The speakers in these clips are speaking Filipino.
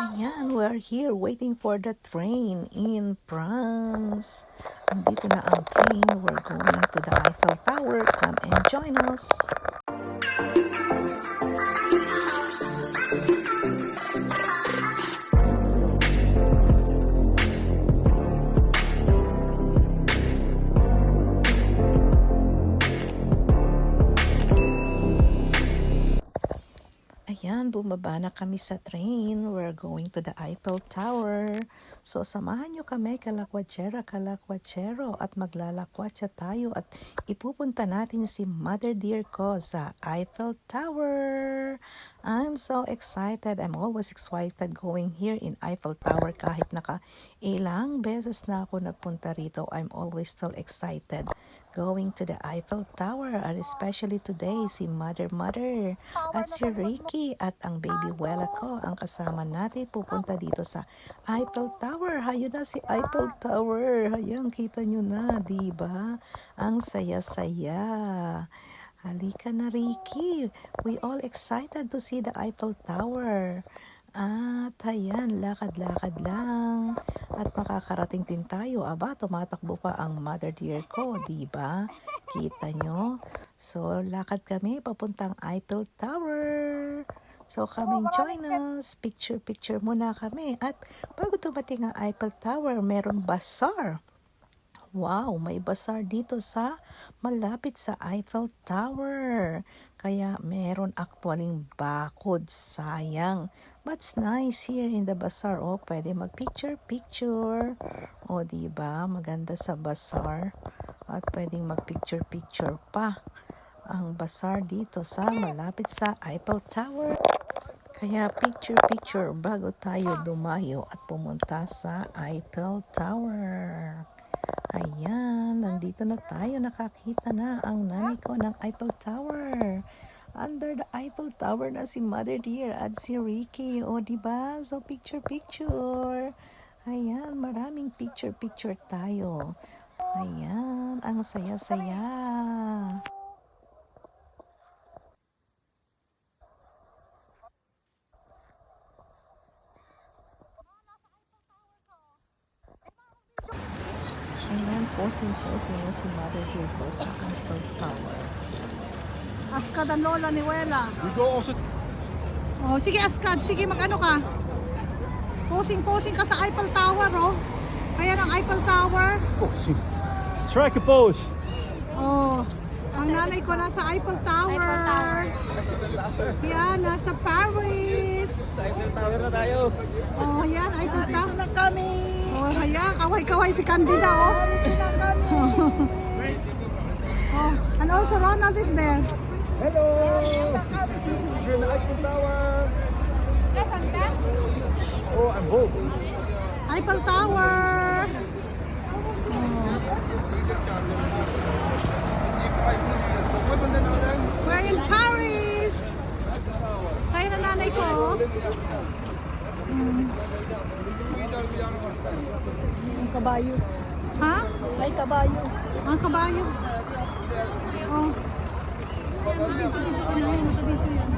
Ayan, we're here waiting for the train in France. Andito na ang train. We're going to the Eiffel Tower. Come and join us. Ayan, bumaba na kami sa train. We're going to the Eiffel Tower. So, samahan nyo kami, kalakwatsera, kalakwatsero, at maglalakwatsa tayo at ipupunta natin si Mother Dear ko sa Eiffel Tower. I'm so excited. I'm always excited going here in Eiffel Tower kahit naka ilang beses na ako nagpunta rito. I'm always still excited going to the Eiffel Tower and especially today si Mother Mother at si Ricky at ang baby Wella ko ang kasama natin pupunta dito sa Eiffel Tower. Hayo na si Eiffel Tower. Hayang kita nyo na, di ba? Ang saya-saya. Halika na, Ricky. We all excited to see the Eiffel Tower. At ayan, lakad-lakad lang. At makakarating din tayo. Aba, tumatakbo pa ang mother dear ko, di ba? Kita nyo? So, lakad kami papuntang Eiffel Tower. So, come and join us. Picture-picture muna kami. At bago tumating ang Eiffel Tower, meron bazaar. Wow, may bazaar dito sa malapit sa Eiffel Tower. Kaya meron actualing bakod, sayang. But it's nice here in the bazaar. Oh, pwede mag-picture-picture. O, di ba? Maganda sa bazaar. At pwedeng mag-picture-picture pa. Ang bazaar dito sa malapit sa Eiffel Tower. Kaya picture-picture bago tayo dumayo at pumunta sa Eiffel Tower. Ayan, nandito na tayo. Nakakita na ang nanay ko ng Eiffel Tower. Under the Eiffel Tower na si Mother Dear at si Ricky. O, di ba? So, picture-picture. Ayan, maraming picture-picture tayo. Ayan, ang saya-saya. Ayan, posing-posing na si Mother ko sa Eiffel Tower. Askad ang lola ni Wela. We go also Oh, sige Askad, sige mag-ano ka. Posing-posing ka sa Eiffel Tower, oh. Kaya ng Eiffel Tower. posing. Strike a pose. Oh, ang nanay ko nasa Eiffel Tower. Yan, nasa Paris. Eiffel Tower na tayo. Oh, yan, Eiffel Tower. na kami. Oh, ayan, kaway-kaway si Candida, oh. oh, and also Ronald is there. Hello. In the Eiffel Tower. Oh, I'm home. Eiffel Tower. We're in Paris. Kaya na nanay ko. oh. Mm. Ang kabayo. Ha? Ay, kabayo. Ang kabayo. Oh. Ka na yan. Yan.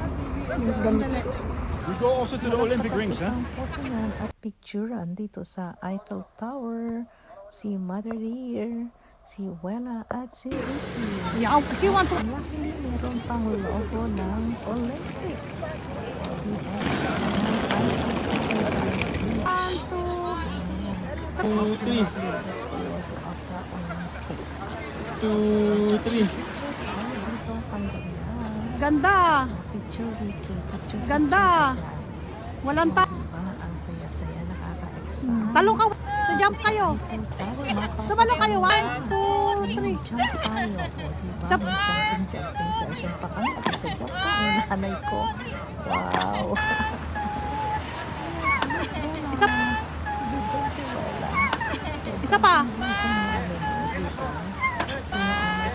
We go also to the Olympic rings, huh? Ang posingan at picturean dito sa Eiffel Tower. Si Mother Dear, si Wella at si Ricky. Yeah, she want to... Luckily, meron pang logo ng Olympic. The logo of the Olympic. Two, three. Ang ganda. Ganda. Picture Ricky, picture Ganda. picture. Walang ta... Diba? Ang saya-saya, nakaka-excite. Talo ka. Jump kayo. Tumalo kayo. One, two, three. Jump tayo. O, diba? Sa- May jumping, jumping session pa kami. At nagka-jump pa ang nanay ko. Wow. Isa-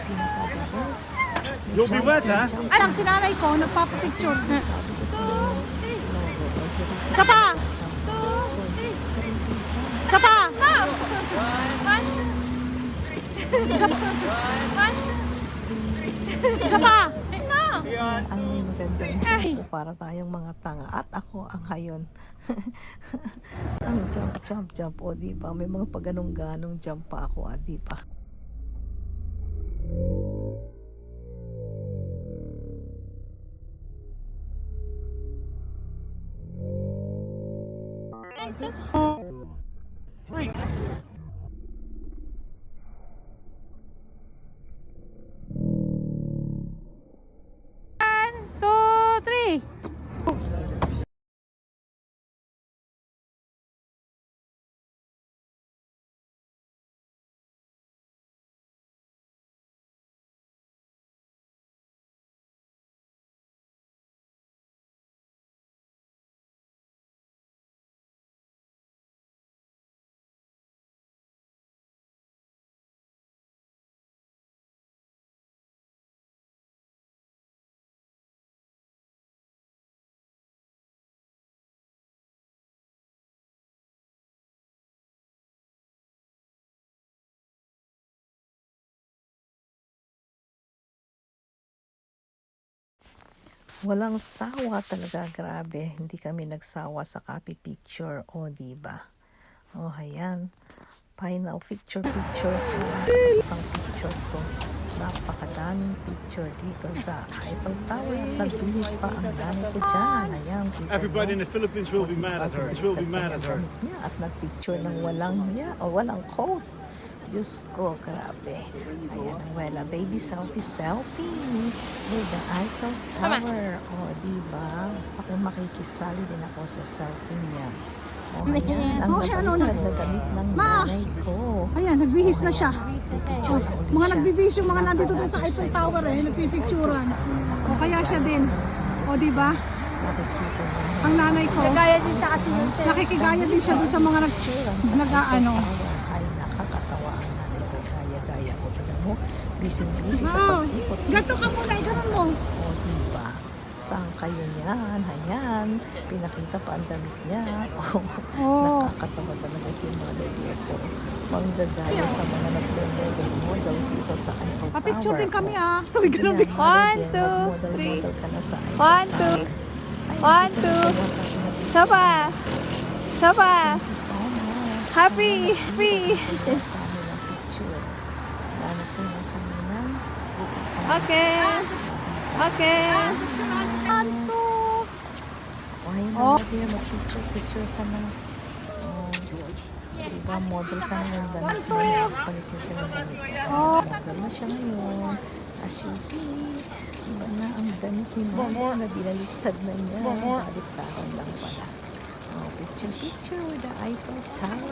pinaka-the best? You'll be wet, ha? Ay, ang sinanay ko, nagpapapicture. Isa pa. jump ka rin, jump. Isa pa. Isa pa. Magdamit po para tayong mga tanga. At ako ang hayon. ang jump, jump, jump. O, di ba? May mga paganong-ganong jump pa ako, ah, di ba? Walang sawa talaga, grabe. Hindi kami nagsawa sa copy picture, o di ba? O, ayan. Final picture picture. Isang picture to. Napakadaming picture dito sa Eiffel Tower at nagbihis pa ang nanay ko dyan. Ayan, kita Everybody in the Philippines will be mad at her. Will be mad at niya her. niya at nagpicture ng walang hiya o walang coat. Diyos ko, grabe. Ayan ang wala. Baby selfie, selfie with the Eiffel Tower. O, di ba? Ako makikisali din ako sa selfie niya. O, ayan. Ang Oh, ano, nabaliktad na damit ng nanay ko. Ayan, nagbihis na siya. Uli Mga siya. nagbibihis yung mga nandito doon sa Eiffel Tower eh, nagpipicturan. O kaya siya din. O di ba? Nakikita. Ang nanay ko, Kagaya din sa kasi yun. nakikigaya din siya doon sa mga nag Picturean mo, busy-busy sa Wow. pag-ikot. Ganto ka muna, ikaroon mo. O, diba? Saan kayo niyan? Ayan. Pinakita pa ang damit niya. Oh. nakakatawa talaga si Mother Dear ko. Manggagaya sa mga nagmo-model-model dito sa Eiffel Tower. Pa-picture din kami ah. Sige na, Mother Dear, two, mag-model-model ka na sa Eiffel One, two. Tower. Ay, One, two. ko sa akin na Soba! Soba! Thank you so much. Happy, Sana happy. Picture. Kami. Okay. Okay. One, two. O, ayun na, Oh. dear, mag-picture-picture ka na. Oh, diba, model ka na ng damit mo. Palit na siya ng damit. Oh. Model na siya ngayon. As you see, iba na ang damit ni Mother na binaliktad na niya. Baliktaran lang pala. Oh, picture-picture with the Eiffel Tower.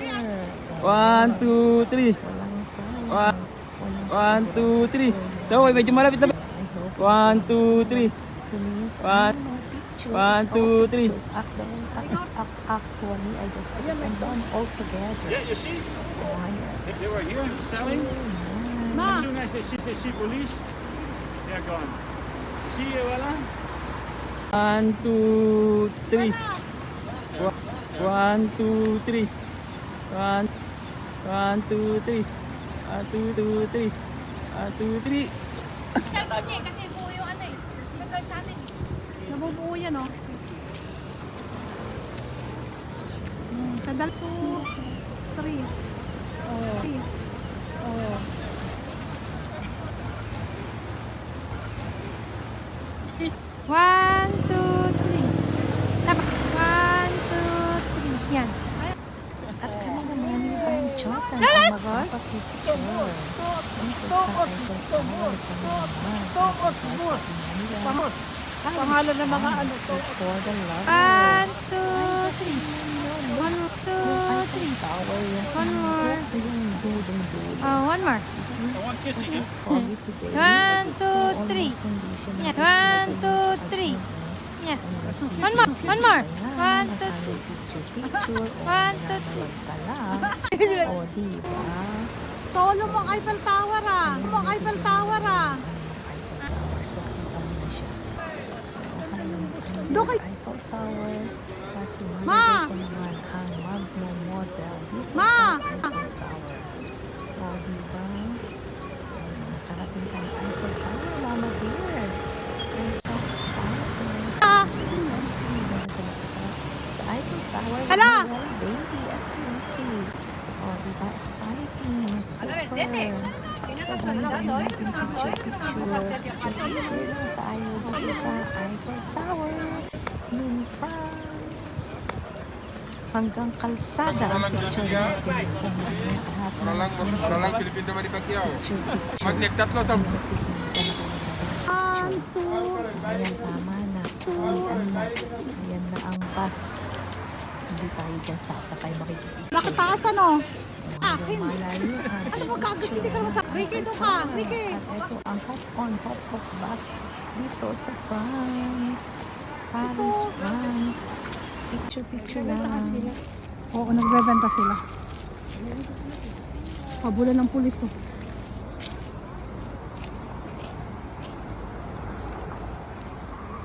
Oh, One, two, three. Walang sawa. One, One, two, three. medyo malapit na. I hope One, two, three. One, one, two, three. Actually, ac- actually, I just put them down all together. Yeah, you see? Oh, ayan. They were here selling. As soon as they see, they see police, gone. See you? One, two, three. One, two, three. One, one, two, three. 1, 2, 2, 3. 1, 2, 3. Cellphone niya kasi buo yung ano eh. Nag-drive sa atin. Nabubuo yan oh. Hmm, kadal po. 3. Oh. 3. Jotan ang magpapapicture. Dito sa Eiffel Tower kami naman. Vamos! Vamos! Pangalan ng mga ano the One, two, three. One, two, three. One more. Oh, one more. One, two, three. One, two, three. Yeah. One more, one more. One, two, o One, two, nananalag O, di ba? Solo mong Eiffel Tower ah. Mong Eiffel Tower ah. Eiffel Tower. So, kita mo na siya. So, ayun. Eiffel Tower. At si Ma! Mother ko naman ang magmo-model dito Ma! sa Eiffel Tower. O, di ba? Um, Nakarating ka ng Eiffel Tower, Mama dear. I'm na sa Eiffel Tower Hala! Baby at si Ricky. O, di ba? Exciting. Super. So, ganda natin picture-picture. Picture-picture lang tayo dito sa Eiffel Tower in France. Hanggang kalsada ang picture natin. Lahat di Pacquiao. picture-picture. Magnet tatlo sa na One, two, Ayan, tama na. Uwian na. Ayan na ang bus. Hindi tayo dyan sasakay makikipicture. nakataas ano? Akin. malayo. at Ano mo kaagad hindi ka naman sa Ricky doon ka, Ricky. At ito ang hop on, hop hop bus dito sa France. Paris, France. Picture, picture lang. Oo, nagbebenta sila. Pabulan ng pulis oh.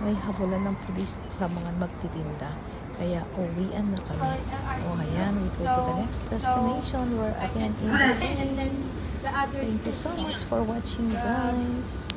May habulan ng pulis sa mga magtitinda. Kaya uwian na kami. O ayan, we go to the next destination. We're again in the train. Thank you so much for watching guys.